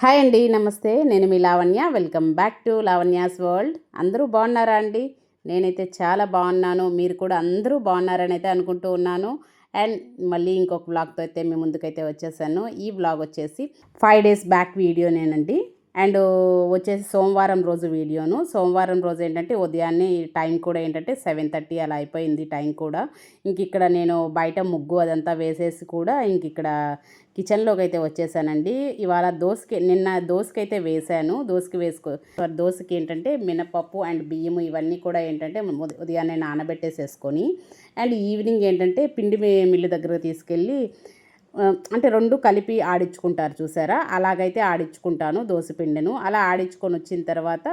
Hi అండి నమస్తే. నేను మీ Lavanya. Welcome back to Lavanya's world. అందరూ బాగున్నారా అండి? నేనైతే చాలా బాగున్నాను. మీరు కూడా అందరూ బాగున్నారని అయితే అనుకుంటూ ఉన్నాను. అండ్ మళ్ళీ ఇంకొక బ్లాగ్తో అయితే మీ ముందుకైతే వచ్చేసాను. ఈ బ్లాగ్ వచ్చేసి ఫైవ్ డేస్ బ్యాక్ వీడియోనేనండి అండ్ వచ్చేసి సోమవారం రోజు వీడియోను. సోమవారం రోజు ఏంటంటే ఉదయాన్నే టైం కూడా ఏంటంటే సెవెన్ థర్టీ అలా అయిపోయింది టైం కూడా. ఇంక ఇక్కడ నేను బయట ముగ్గు అదంతా వేసేసి కూడా ఇంక ఇక్కడ కిచెన్లోకి అయితే వచ్చేసానండి. ఇవాళ దోసకి నిన్న దోసకి అయితే వేసాను. దోసకి వేసుకో దోసకి ఏంటంటే మినపప్పు అండ్ బియ్యము ఇవన్నీ కూడా ఏంటంటే ఉదయాన్నే నానబెట్టేసేసుకొని అండ్ ఈవినింగ్ ఏంటంటే పిండి మిల్లు దగ్గర తీసుకెళ్ళి అంటే రెండు కలిపి ఆడించుకుంటారు చూసారా? అలాగైతే ఆడించుకుంటాను దోశపిండిను. అలా ఆడించుకొని వచ్చిన తర్వాత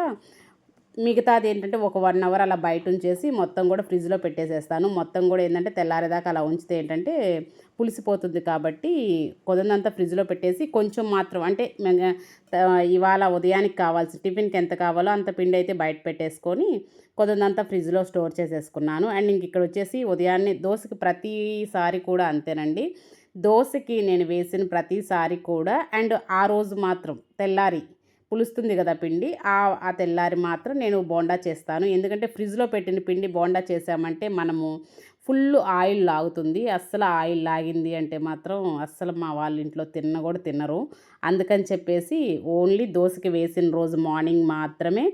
మిగతాది ఏంటంటే ఒక వన్ అవర్ అలా బయట ఉంచేసి మొత్తం కూడా ఫ్రిడ్జ్లో పెట్టేసేస్తాను. మొత్తం కూడా ఏంటంటే తెల్లారేదాకా అలా ఉంచితే ఏంటంటే పులిసిపోతుంది కాబట్టి కొదందంతా ఫ్రిడ్జ్లో పెట్టేసి కొంచెం మాత్రం అంటే ఇవాళ ఉదయానికి కావాల్సి టిఫిన్కి ఎంత కావాలో అంత పిండి అయితే బయట పెట్టేసుకొని కొదందంతా ఫ్రిడ్జ్లో స్టోర్ చేసేసుకున్నాను. అండ్ ఇంక ఇక్కడ వచ్చేసి ఉదయాన్నే దోశకి ప్రతిసారి కూడా అంతేనండి. దోశకి నేను వేసిన ప్రతిసారి కూడా అండ్ ఆ రోజు మాత్రం తెల్లారి పులుస్తుంది కదా పిండి ఆ ఆ తెల్లారి మాత్రం నేను బోండా చేస్తాను. ఎందుకంటే ఫ్రిడ్జ్లో పెట్టిన పిండి బోండా చేసామంటే మనము ఫుల్ ఆయిల్ లాగుతుంది. అస్సలు ఆయిల్ లాగింది అంటే మాత్రం అస్సలు మా వాళ్ళ ఇంట్లో తిన్న కూడా తినరు. అందుకని చెప్పేసి ఓన్లీ దోశకి వేసిన రోజు మార్నింగ్ మాత్రమే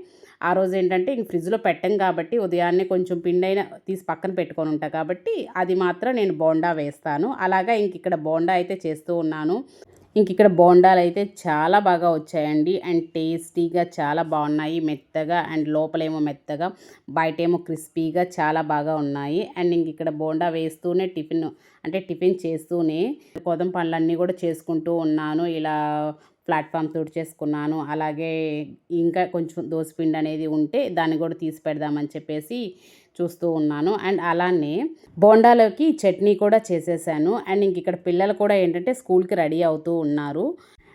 ఆ రోజు ఏంటంటే ఇంక ఫ్రిడ్జ్లో పెట్టం కాబట్టి ఉదయాన్నే కొంచెం పిండైన తీసి పక్కన పెట్టుకొని ఉంటా. కాబట్టి అది మాత్రం నేను బోండా వేస్తాను. అలాగా ఇంక ఇక్కడ బోండా అయితే చేస్తూ ఉన్నాను. ఇంక ఇక్కడ బోండాలు అయితే చాలా బాగా వచ్చాయండి. అండ్ టేస్టీగా చాలా బాగున్నాయి. మెత్తగా అండ్ లోపలేమో మెత్తగా బయటేమో క్రిస్పీగా చాలా బాగా ఉన్నాయి. అండ్ ఇంక ఇక్కడ బోండా వేస్తూనే టిఫిన్ అంటే టిఫిన్ చేస్తూనే కోదం పనులన్నీ కూడా చేసుకుంటూ ఉన్నాను. ఇలా ప్లాట్ఫామ్ తుడిచేసుకున్నాను అలాగే ఇంకా కొంచెం దోసపిండి అనేది ఉంటే దాన్ని కూడా తీసి పెడదామని చెప్పేసి చూస్తూ ఉన్నాను. అండ్ అలానే బోండాలోకి చట్నీ కూడా చేసేసాను. అండ్ ఇంక ఇక్కడ పిల్లలు కూడా ఏంటంటే స్కూల్కి రెడీ అవుతూ ఉన్నారు.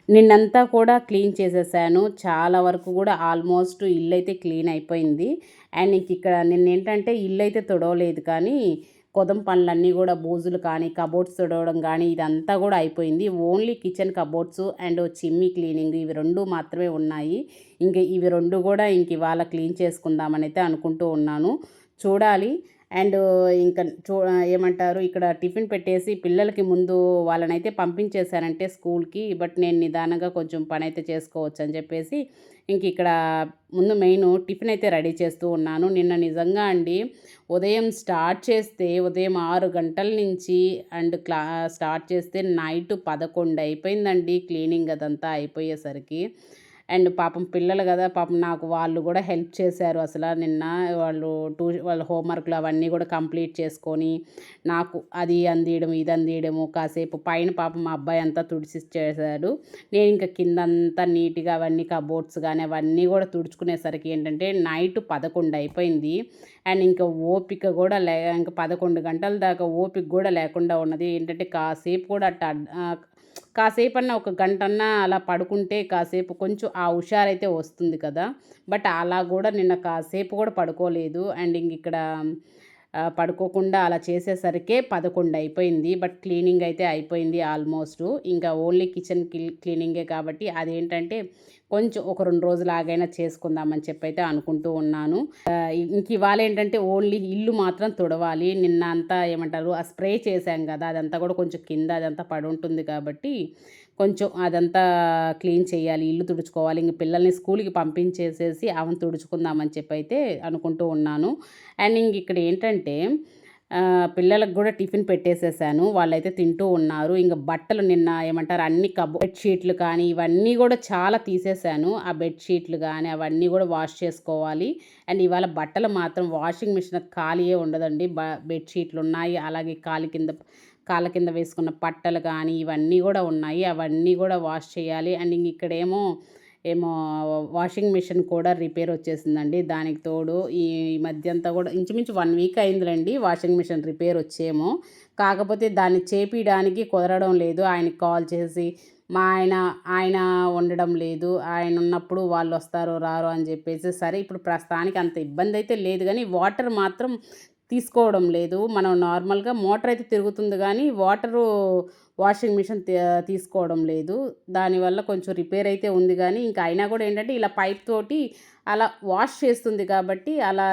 నిన్నంతా కూడా క్లీన్ చేసేసాను. చాలా వరకు కూడా ఆల్మోస్ట్ ఇల్లు అయితే క్లీన్ అయిపోయింది. అండ్ ఇంక ఇక్కడ నిన్న ఏంటంటే ఇల్లు అయితే తొడవలేదు కానీ కొదం పనులన్నీ కూడా బూజులు కానీ కబోర్డ్స్ తుడవడం కానీ ఇదంతా కూడా అయిపోయింది. ఓన్లీ కిచెన్ కబోర్డ్స్ అండ్ చిమ్మి క్లీనింగ్ ఇవి రెండు మాత్రమే ఉన్నాయి. ఇంక ఇవి రెండు కూడా ఇంక ఇవాళ క్లీన్ చేసుకుందామని అయితే అనుకుంటూ ఉన్నాను. చూడాలి. అండ్ ఇంకా చూ ఏమంటారు? ఇక్కడ టిఫిన్ పెట్టేసి పిల్లలకి ముందు వాళ్ళనైతే పంపించేశానంటే స్కూల్కి బట్ నేను నిదానంగా కొంచెం పని అయితే చేసుకోవచ్చు అని చెప్పేసి ఇంక ఇక్కడ ముందు మెయిన్ టిఫిన్ అయితే రెడీ చేస్తూ ఉన్నాను. నిన్న నిజంగా అండి ఉదయం స్టార్ట్ చేస్తే ఉదయం ఆరు గంటల నుంచి అండ్ క్లా స్టార్ట్ చేస్తే నైట్ పదకొండు అయిపోయిందండి క్లీనింగ్ అదంతా అయిపోయేసరికి. అండ్ పాపం పిల్లలు కదా పాపం నాకు వాళ్ళు కూడా హెల్ప్ చేశారు అసలు నిన్న. వాళ్ళు టూ వాళ్ళ హోంవర్క్లు అవన్నీ కూడా కంప్లీట్ చేసుకొని నాకు అది అందియడం ఇది అందియడము కాసేపు పైన పాపం మా అబ్బాయి అంతా తుడిచి చేశాడు నేను ఇంకా కిందంతా నీట్గా అవన్నీ కబోర్డ్స్ కానీ అవన్నీ కూడా తుడుచుకునేసరికి ఏంటంటే నైట్ పదకొండు అయిపోయింది. అండ్ ఇంకా ఓపిక కూడా లే ఇంకా పదకొండు గంటల దాకా ఓపిక కూడా లేకుండా ఉన్నది. ఏంటంటే కాసేపు కూడా అట్ట కాసేపన్నా కాసేపు అన్న ఒక గంటన్నా అలా పడుకుంటే కాసేపు కొంచెం ఆ హుషారైతే వస్తుంది కదా. బట్ అలా కూడా నిన్న కాసేపు కూడా పడుకోలేదు. అండ్ ఇంక ఇక్కడ పడుకోకుండా అలా చేసేసరికే పదకొండు అయిపోయింది. బట్ క్లీనింగ్ అయితే అయిపోయింది ఆల్మోస్ట్. ఇంకా ఓన్లీ కిచెన్ క్లీనింగే కాబట్టి అదేంటంటే కొంచెం ఒక రెండు రోజులు ఆగైనా చేసుకుందామని చెప్పి అయితే అనుకుంటూ ఉన్నాను. ఇంక ఇవాళ ఏంటంటే ఓన్లీ ఇల్లు మాత్రం తుడవాలి. నిన్న అంతా ఏమంటారు ఆ స్ప్రే చేశాం కదా అదంతా కూడా కొంచెం కింద అదంతా పడి ఉంటుంది కాబట్టి కొంచెం అదంతా క్లీన్ చేయాలి ఇల్లు తుడుచుకోవాలి. ఇంక పిల్లల్ని స్కూల్కి పంపించేసేసి ఆమెను తుడుచుకుందామని చెప్పి అయితే అనుకుంటూ ఉన్నాను. అండ్ ఇంక ఇక్కడ ఏంటంటే పిల్లలకు కూడా టిఫిన్ పెట్టేసేసాను. వాళ్ళైతే తింటూ ఉన్నారు. ఇంకా బట్టలు నిన్న ఏమంటారు అన్ని కబో బెడ్షీట్లు కానీ ఇవన్నీ కూడా చాలా తీసేసాను. ఆ బెడ్షీట్లు కానీ అవన్నీ కూడా వాష్ చేసుకోవాలి. అండ్ ఇవాళ బట్టలు మాత్రం వాషింగ్ మిషన్ ఖాళీయే ఉండదండి. బ బెడ్షీట్లు ఉన్నాయి. అలాగే కాలి కింద కాళ్ళ కింద వేసుకున్న పట్టలు కానీ ఇవన్నీ కూడా ఉన్నాయి. అవన్నీ కూడా వాష్ చేయాలి. అండ్ ఇంక ఇక్కడేమో ఏమో వాషింగ్ మిషన్ కూడా రిపేర్ వచ్చేసిందండి. దానికి తోడు ఈ మధ్య అంతా కూడా ఇంచుమించు వన్ వీక్ అయిందిలేండి వాషింగ్ మిషన్ రిపేర్ వచ్చేమో. కాకపోతే దాన్ని చేపించడానికి కుదరడం లేదు. ఆయనకి కాల్ చేసి మా ఆయన ఆయన ఉండడం లేదు. ఆయన ఉన్నప్పుడు వాళ్ళు వస్తారు రారు అని చెప్పేసి సరే ఇప్పుడు ప్రస్తుతానికి అంత ఇబ్బంది అయితే లేదు కానీ వాటర్ మాత్రం తీసుకోవడం లేదు. మనం నార్మల్గా మోటార్ అయితే తిరుగుతుంది కానీ వాటరు వాషింగ్ మిషన్ తీసుకోవడం లేదు. దానివల్ల కొంచెం రిపేర్ అయితే ఉంది కానీ ఇంకా అయినా కూడా ఏంటంటే ఇలా పైప్ తోటి అలా వాష్ చేస్తుంది కాబట్టి అలా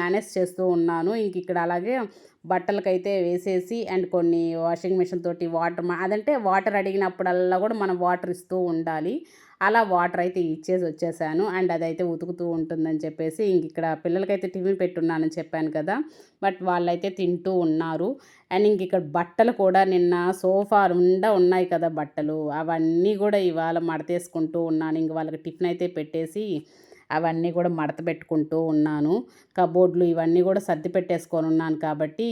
మేనేజ్ చేస్తూ ఉన్నాను. ఇంక ఇక్కడ అలాగే బట్టలకైతే వేసేసి అండ్ కొన్ని వాషింగ్ మిషన్ తోటి వాటర్ అదంటే వాటర్ అడిగినప్పుడల్లా కూడా మనం వాటర్ ఇస్తూ ఉండాలి. అలా వాటర్ అయితే ఇచ్చేసి వచ్చేసాను. అండ్ అదైతే ఉతుకుతూ ఉంటుందని చెప్పేసి ఇంక ఇక్కడ పిల్లలకైతే టిఫిన్ పెట్టున్నానని చెప్పాను కదా. బట్ వాళ్ళైతే తింటూ ఉన్నారు. అండ్ ఇంక ఇక్కడ బట్టలు కూడా నిన్న సోఫా ఉండా ఉన్నాయి కదా బట్టలు. అవన్నీ కూడా ఇవాళ మడతేసుకుంటూ ఉన్నాను. ఇంక వాళ్ళకి టిఫిన్ అయితే పెట్టేసి అవన్నీ కూడా మడత పెట్టుకుంటూ ఉన్నాను. కబోర్డ్లు ఇవన్నీ కూడా సర్ది పెట్టేసుకొని ఉన్నాను కాబట్టి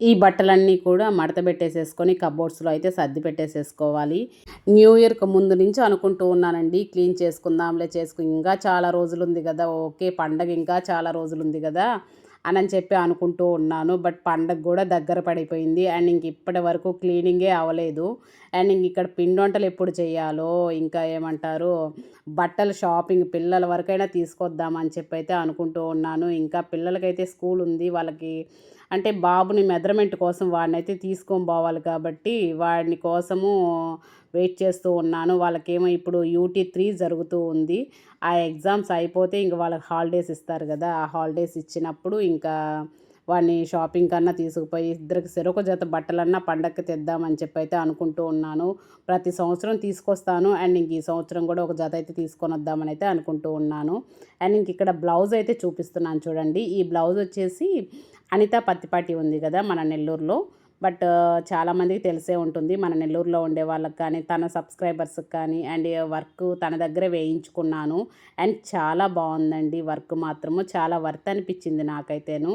ఈ బట్టలన్నీ కూడా మడత పెట్టేసేసుకొని కబోర్డ్స్లో అయితే సర్ది పెట్టేసేసుకోవాలి. న్యూ ఇయర్కి ముందు నుంచి అనుకుంటూ ఉన్నానండి. క్లీన్ చేసుకుందాంలే చేసుకుని ఇంకా చాలా రోజులు ఉంది కదా ఓకే పండగ ఇంకా చాలా రోజులు ఉంది కదా అని చెప్పి అనుకుంటూ ఉన్నాను. బట్ పండగ కూడా దగ్గర పడిపోయింది. అండ్ ఇంక ఇప్పటి వరకు క్లీనింగే అవ్వలేదు. అండ్ ఇక్కడ పిండి వంటలు ఎప్పుడు చేయాలో ఇంకా ఏమంటారు బట్టల షాపింగ్ పిల్లల వరకైనా తీసుకొద్దామని చెప్పి అయితే అనుకుంటూ ఉన్నాను. ఇంకా పిల్లలకైతే స్కూల్ ఉంది వాళ్ళకి అంటే బాబుని మెజర్మెంట్ కోసం వాడిని అయితే తీసుకొని పోవాలి కాబట్టి వాడిని కోసము వెయిట్ చేస్తూ ఉన్నాను. వాళ్ళకేమో ఇప్పుడు యూటీ త్రీ జరుగుతూ ఉంది. ఆ ఎగ్జామ్స్ అయిపోతే ఇంక వాళ్ళకి హాలిడేస్ ఇస్తారు కదా ఆ హాలిడేస్ ఇచ్చినప్పుడు ఇంకా వాడిని షాపింగ్ కన్నా తీసుకుపోయి ఇద్దరికి చెరొక జత బట్టలన్నా పండక్కి తెద్దామని చెప్పి అయితే అనుకుంటూ ఉన్నాను. ప్రతి సంవత్సరం తీసుకొస్తాను. అండ్ ఇంక ఈ సంవత్సరం కూడా ఒక జత అయితే తీసుకొని వద్దామని అయితే అనుకుంటూ ఉన్నాను. అండ్ ఇంక ఇక్కడ బ్లౌజ్ అయితే చూపిస్తున్నాను చూడండి. ఈ బ్లౌజ్ వచ్చేసి అనిత పత్తిపాటి ఉంది కదా మన నెల్లూరులో. బట్ చాలామందికి తెలిసే ఉంటుంది. మన నెల్లూరులో ఉండే వాళ్ళకి కానీ తన సబ్స్క్రైబర్స్కి కానీ అండ్ వర్క్ తన దగ్గర వేయించుకున్నాను. అండ్ చాలా బాగుందండి వర్క్ మాత్రము. చాలా వర్త్ అనిపించింది నాకైతేను.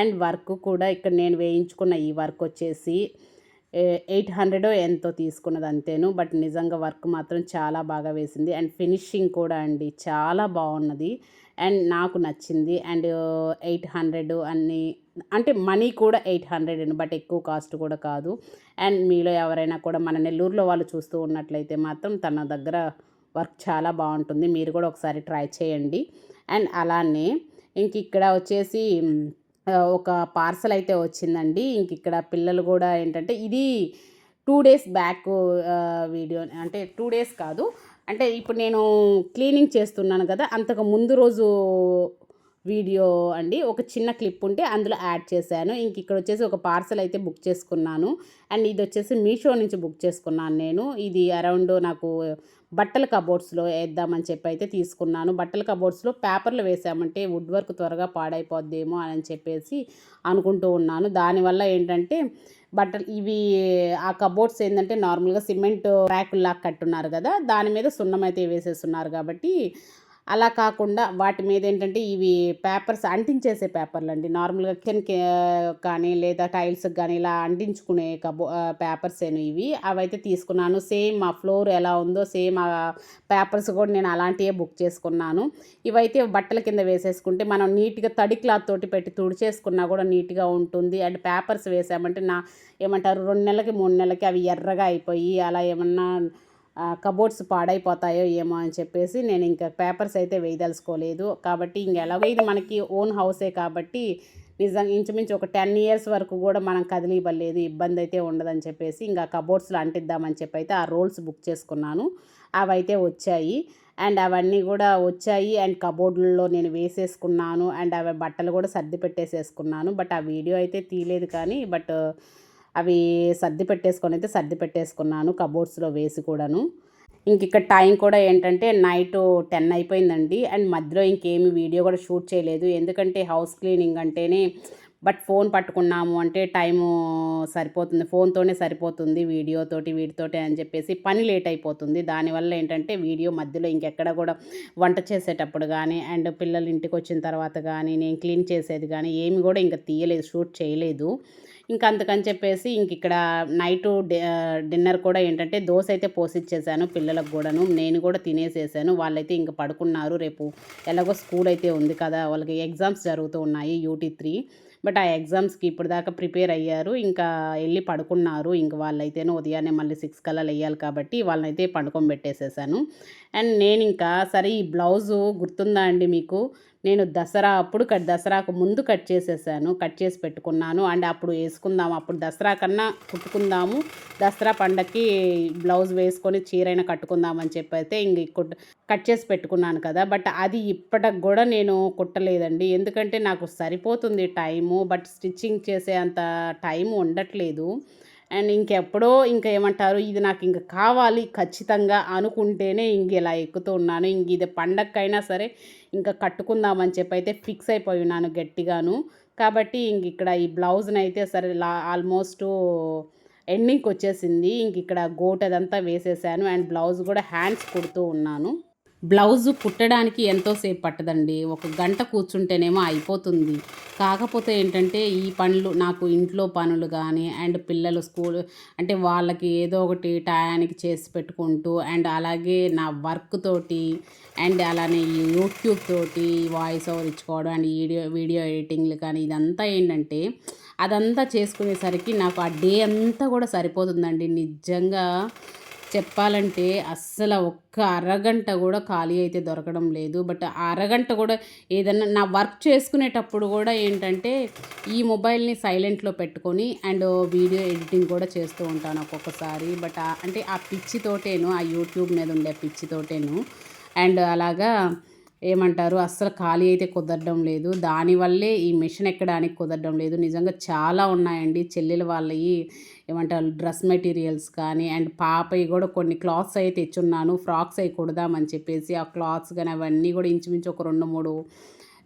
అండ్ వర్క్ కూడా ఇక్కడ నేను వేయించుకున్న ఈ వర్క్ వచ్చేసి ఎయిట్ హండ్రెడ్ ఎంతో తీసుకున్నది అంతేను. బట్ నిజంగా వర్క్ మాత్రం చాలా బాగా వేసింది. అండ్ ఫినిషింగ్ కూడా అండి చాలా బాగున్నది. అండ్ నాకు నచ్చింది. అండ్ ఎయిట్ హండ్రెడ్ అన్ని అంటే మనీ కూడా ఎయిట్ హండ్రెడ్ అండి బట్ ఎక్కువ కాస్ట్ కూడా కాదు. అండ్ మీలో ఎవరైనా కూడా మన నెల్లూరులో వాళ్ళు చూస్తూ ఉన్నట్లయితే మాత్రం తన దగ్గర వర్క్ చాలా బాగుంటుంది. మీరు కూడా ఒకసారి ట్రై చేయండి. అండ్ అలానే ఇంక ఇక్కడ వచ్చేసి ఒక పార్సల్ అయితే వచ్చిందండి. ఇంక ఇక్కడ పిల్లలు కూడా ఏంటంటే ఇది టూ డేస్ బ్యాక్ వీడియో అంటే టూ డేస్ కాదు. అంటే ఇప్పుడు నేను క్లీనింగ్ చేస్తున్నాను కదా అంతకు ముందు రోజు వీడియో అండి. ఒక చిన్న క్లిప్ ఉంటే అందులో యాడ్ చేశాను. ఇంక ఇక్కడ వచ్చేసి ఒక పార్సల్ అయితే బుక్ చేసుకున్నాను. అండ్ ఇది వచ్చేసి మీషో నుంచి బుక్ చేసుకున్నాను నేను. ఇది అరౌండ్ నాకు బట్టల కబోర్డ్స్లో వేద్దామని చెప్పి అయితే తీసుకున్నాను. బట్టల కబోర్డ్స్లో పేపర్లు వేసామంటే వుడ్ వర్క్ త్వరగా పాడైపోద్దేమో అని చెప్పేసి అనుకుంటూ ఉన్నాను. దానివల్ల ఏంటంటే బట్టలు ఇవి ఆ కబోర్డ్స్ ఏంటంటే నార్మల్గా సిమెంట్ ర్యాకుల్లా కట్టున్నారు కదా దాని మీద సున్నం అయితే వేసేస్తున్నారు కాబట్టి అలా కాకుండా వాటి మీద ఏంటంటే ఇవి పేపర్స్ అంటించేసే పేపర్లు అండి నార్మల్గా కిచెన్ కానీ లేదా టైల్స్కి కానీ ఇలా అంటించుకునే కబో పేపర్స్ ఏను ఇవి. అవైతే తీసుకున్నాను. సేమ్ ఆ ఫ్లోర్ ఎలా ఉందో సేమ్ ఆ పేపర్స్ కూడా నేను అలాంటివే బుక్ చేసుకున్నాను. ఇవైతే బట్టల కింద వేసేసుకుంటే మనం నీట్గా తడి క్లాత్ తోటి పెట్టి తుడిచేసుకున్నా కూడా నీట్గా ఉంటుంది. అండ్ పేపర్స్ వేసామంటే నా ఏమంటారు రెండు నెలలకి మూడు నెలలకి అవి ఎర్రగా అయిపోయి అలా ఏమన్నా కబోర్డ్స్ పాడైపోతాయో ఏమో అని చెప్పేసి నేను ఇంకా పేపర్స్ అయితే వేయదలుచుకోలేదు. కాబట్టి ఇంక ఎలాగో ఇది మనకి ఓన్ హౌసే కాబట్టి నిజంగా ఇంచుమించు ఒక టెన్ ఇయర్స్ వరకు కూడా మనం కదిలివ్వలేదు ఇబ్బంది అయితే ఉండదని చెప్పేసి ఇంకా కబోర్డ్స్లో అంటిద్దామని చెప్పి అయితే ఆ రోల్స్ బుక్ చేసుకున్నాను. అవి అయితే వచ్చాయి. అండ్ అవన్నీ కూడా వచ్చాయి. అండ్ కబోర్డుల్లో నేను వేసేసుకున్నాను. అండ్ అవి బట్టలు కూడా సర్ది పెట్టేసేసుకున్నాను. బట్ ఆ వీడియో అయితే తీయలేదు కానీ బట్ అవి సర్ది పెట్టేసుకొని అయితే సర్ది పెట్టేసుకున్నాను కబోర్డ్స్లో వేసి కూడాను. ఇంక ఇక్కడ టైం కూడా ఏంటంటే నైట్ టెన్ అయిపోయిందండి. అండ్ మధ్యలో ఇంకేమి వీడియో కూడా షూట్ చేయలేదు. ఎందుకంటే హౌస్ క్లీనింగ్ అంటేనే బట్ ఫోన్ పట్టుకున్నాము అంటే టైము సరిపోతుంది. ఫోన్తోనే సరిపోతుంది వీడియోతోటి వీటితోటి అని చెప్పేసి పని లేట్ అయిపోతుంది. దానివల్ల ఏంటంటే వీడియో మధ్యలో ఇంకెక్కడ కూడా వంట చేసేటప్పుడు కానీ అండ్ పిల్లలు ఇంటికి వచ్చిన తర్వాత కానీ నేను క్లీన్ చేసేది కానీ ఏమి కూడా ఇంకా తీయలేదు షూట్ చేయలేదు. ఇంకా అందుకని చెప్పేసి ఇంక ఇక్కడ నైటు డిన్నర్ కూడా ఏంటంటే దోశ అయితే పోసిచ్చేసాను పిల్లలకు కూడాను. నేను కూడా తినేసేసాను. వాళ్ళైతే ఇంక పడుకున్నారు. రేపు ఎలాగో స్కూల్ అయితే ఉంది కదా వాళ్ళకి ఎగ్జామ్స్ జరుగుతూ ఉన్నాయి యూటీ త్రీ. బట్ ఆ ఎగ్జామ్స్కి ఇప్పుడు దాకా ప్రిపేర్ అయ్యారు. ఇంకా వెళ్ళి పడుకున్నారు. ఇంక వాళ్ళైతేనే ఉదయాన్నే మళ్ళీ సిక్స్ కల్లా వేయాలి కాబట్టి వాళ్ళనైతే పండుకొని పెట్టేసేసాను అండ్ నేను ఇంకా సరే ఈ బ్లౌజు గుర్తుందా అండి మీకు? నేను దసరా అప్పుడు కట్ దసరాకు ముందు కట్ చేసేసాను కట్ చేసి పెట్టుకున్నాను. అండ్ అప్పుడు వేసుకుందాము అప్పుడు దసరా కన్నా కుట్టుకుందాము. దసరా పండగకి బ్లౌజ్ వేసుకొని చీరైనా కట్టుకుందామని చెప్పి అయితే ఇంక కుట్ కట్ చేసి పెట్టుకున్నాను కదా. బట్ అది ఇప్పటికి కూడా నేను కుట్టలేదండి. ఎందుకంటే నాకు సరిపోతుంది టైము బట్ స్టిచ్చింగ్ చేసే అంత టైం ఉండట్లేదు. అండ్ ఇంకెప్పుడో ఇంకా ఏమంటారు ఇది నాకు ఇంక కావాలి ఖచ్చితంగా అనుకుంటేనే ఇంక ఇలా ఎక్కుతూ ఉన్నాను. ఇంక ఇది పండగకైనా సరే ఇంకా కట్టుకుందామని చెప్పి అయితే ఫిక్స్ అయిపోయి ఉన్నాను గట్టిగాను. కాబట్టి ఇంక ఇక్కడ ఈ బ్లౌజ్ని అయితే సరే లా ఆల్మోస్ట్ ఎండింగ్కి వచ్చేసింది. ఇంక ఇక్కడ గోట్ అదంతా వేసేసాను. అండ్ బ్లౌజ్ కూడా హ్యాండ్స్ కుడుతూ ఉన్నాను. బ్లౌజు కుట్టడానికి ఎంతోసేపు పట్టదండి. ఒక గంట కూర్చుంటేనేమో అయిపోతుంది. కాకపోతే ఏంటంటే ఈ పనులు నాకు ఇంట్లో పనులు కానీ అండ్ పిల్లలు స్కూల్ అంటే వాళ్ళకి ఏదో ఒకటి టయానికి చేసి పెట్టుకుంటూ అండ్ అలాగే నా వర్క్ తోటి అండ్ అలానే యూట్యూబ్ తోటి వాయిస్ ఓవర్ ఇచ్చుకోవడం అండ్ వీడియో వీడియో ఎడిటింగ్లు కానీ ఇదంతా ఏంటంటే అదంతా చేసుకునేసరికి నాకు ఆ డే అంతా కూడా సరిపోతుందండి. నిజంగా చెప్పాలంటే అస్సలు ఒక్క అరగంట కూడా ఖాళీ అయితే దొరకడం లేదు. బట్ ఆ అరగంట కూడా ఏదన్నా నా వర్క్ చేసుకునేటప్పుడు కూడా ఏంటంటే ఈ మొబైల్ని సైలెంట్లో పెట్టుకొని అండ్ వీడియో ఎడిటింగ్ కూడా చేస్తూ ఉంటాను ఒక్కొక్కసారి. బట్ అంటే ఆ పిచ్చితోటేను ఆ యూట్యూబ్ మీద ఉండే పిచ్చితోటేను అండ్ అలాగా ఏమంటారు? అస్సలు ఖాళీ అయితే కుదరడం లేదు. దానివల్లే ఈ మిషన్ ఎక్కడానికి కుదరడం లేదు. నిజంగా చాలా ఉన్నాయండి. చెల్లెల వాళ్ళవి ఏమంటారు? డ్రెస్ మెటీరియల్స్ కానీ అండ్ పాపవి కూడా కొన్ని క్లాత్స్ అయితే తెచ్చున్నాను. ఫ్రాక్స్ అవి కుడదామని చెప్పేసి ఆ క్లాత్స్ కానీ అవన్నీ కూడా ఇంచుమించు ఒక రెండు మూడు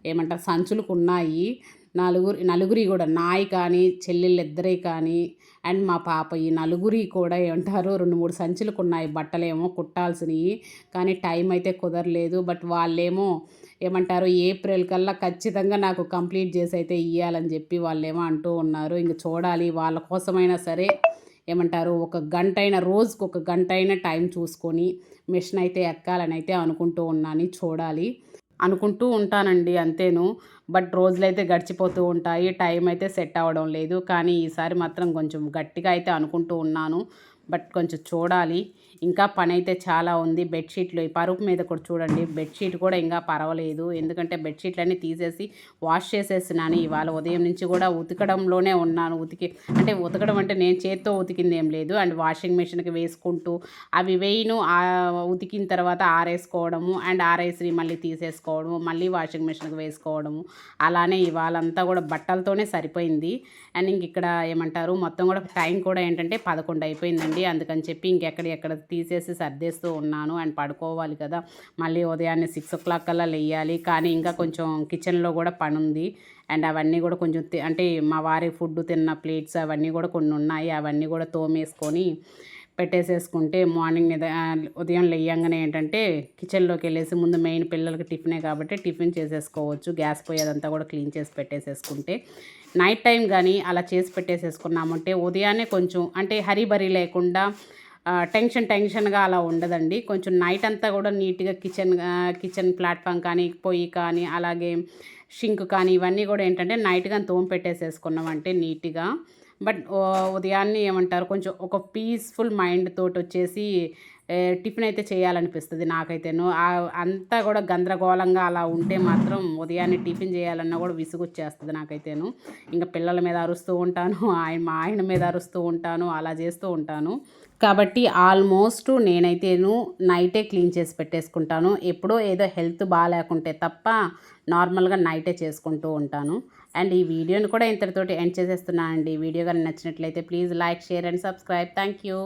ఏమంటారు? సంచులకు ఉన్నాయి. నలుగురి నలుగురి కూడా నాయి కానీ చెల్లెళ్ళిద్దరే కానీ అండ్ మా పాప ఈ నలుగురి కూడా ఏమంటారు రెండు మూడు సంచులకు ఉన్నాయి బట్టలేమో కుట్టాల్సినవి కానీ టైం అయితే కుదరలేదు. బట్ వాళ్ళేమో ఏమంటారు ఏప్రిల్ కల్లా ఖచ్చితంగా నాకు కంప్లీట్ చేసి అయితే ఇవ్వాలని చెప్పి వాళ్ళేమో అంటూ ఉన్నారు. ఇంక చూడాలి వాళ్ళ కోసమైనా సరే ఏమంటారు ఒక గంట అయినా రోజుకు ఒక గంట అయినా టైం చూసుకొని మిషన్ అయితే ఎక్కాలని అయితే అనుకుంటూ ఉన్నాను. చూడాలి అనుకుంటూ ఉంటానండి అంతేను. బట్ రోజులైతే గడిచిపోతూ ఉంటాయి టైం అయితే సెట్ అవ్వడం లేదు. కానీ ఈసారి మాత్రం కొంచెం గట్టిగా అయితే అనుకుంటూ ఉన్నాను. బట్ కొంచెం చూడాలి. ఇంకా పని అయితే చాలా ఉంది. బెడ్షీట్లు ఈ పరుపు మీద కూడా చూడండి. బెడ్షీట్ కూడా ఇంకా పర్వాలేదు. ఎందుకంటే బెడ్షీట్లన్నీ తీసేసి వాష్ చేసేసినాను ఇవాళ ఉదయం నుంచి కూడా ఉతకడంలోనే ఉన్నాను. ఉతికి అంటే ఉతకడం అంటే నేను చేత్తో ఉతికింది ఏం లేదు. అండ్ వాషింగ్ మిషన్కి వేసుకుంటూ అవి వేయిను. ఉతికిన తర్వాత ఆరేసుకోవడము. అండ్ ఆరేసి మళ్ళీ తీసేసుకోవడము. మళ్ళీ వాషింగ్ మిషన్కి వేసుకోవడము. అలానే ఇవాళంతా కూడా బట్టలతోనే సరిపోయింది. అండ్ ఇంక ఇక్కడ ఏమంటారు మొత్తం కూడా టైం కూడా ఏంటంటే పదకొండు అయిపోయిందండి. అందుకని చెప్పి ఇంకెక్కడ ఎక్కడ తీసేసి సర్దేస్తూ ఉన్నాను. అండ్ పడుకోవాలి కదా మళ్ళీ ఉదయాన్నే సిక్స్ ఓ క్లాక్ కల్లా లేయాలి. కానీ ఇంకా కొంచెం కిచెన్లో కూడా పని ఉంది. అండ్ అవన్నీ కూడా కొంచెం అంటే మా వారి ఫుడ్ తిన్న ప్లేట్స్ అవన్నీ కూడా కొన్ని ఉన్నాయి. అవన్నీ కూడా తోమేసుకొని పెట్టేసేసుకుంటే మార్నింగ్ నిద ఉదయం లేయంగానే ఏంటంటే కిచెన్లోకి వెళ్ళేసి ముందు మెయిన్ పిల్లలకి టిఫినే కాబట్టి టిఫిన్ చేసేసుకోవచ్చు. గ్యాస్ పోయేదంతా కూడా క్లీన్ చేసి పెట్టేసేసుకుంటే. నైట్ టైం కానీ అలా చేసి పెట్టేసేసుకున్నామంటే ఉదయాన్నే కొంచెం అంటే హరిబరి లేకుండా టెన్షన్ టెన్షన్గా అలా ఉండదండి. కొంచెం నైట్ అంతా కూడా నీట్గా కిచెన్ కిచెన్ ప్లాట్ఫామ్ కానీ పొయ్యి కానీ అలాగే షింక్ కానీ ఇవన్నీ కూడా ఏంటంటే నైట్గా తోమ పెట్టేసేసుకున్నామంటే నీట్గా. బట్ ఉదయాన్నే ఏమంటారు కొంచెం ఒక పీస్ఫుల్ మైండ్ తోటి వచ్చేసి టిఫిన్ అయితే చేయాలనిపిస్తుంది నాకైతేను. అంతా కూడా గందరగోళంగా అలా ఉంటే మాత్రం ఉదయాన్నే టిఫిన్ చేయాలన్నా కూడా విసుగొచ్చేస్తుంది నాకైతేను. ఇంకా పిల్లల మీద అరుస్తూ ఉంటాను ఆయన మా ఆయన మీద అరుస్తూ ఉంటాను అలా చేస్తూ ఉంటాను. కాబట్టి ఆల్మోస్ట్ నేనైతేను నైటే క్లీన్ చేసి పెట్టేసుకుంటాను. ఎప్పుడో ఏదో హెల్త్ బాగాలేకుంటే తప్ప నార్మల్గా నైటే చేసుకుంటూ ఉంటాను. అండ్ ఈ వీడియోని కూడా ఇంతటితోటి ఎండ్ చేసేస్తున్నానండి. వీడియో కానీ నచ్చినట్లయితే please like share and subscribe. Thank you.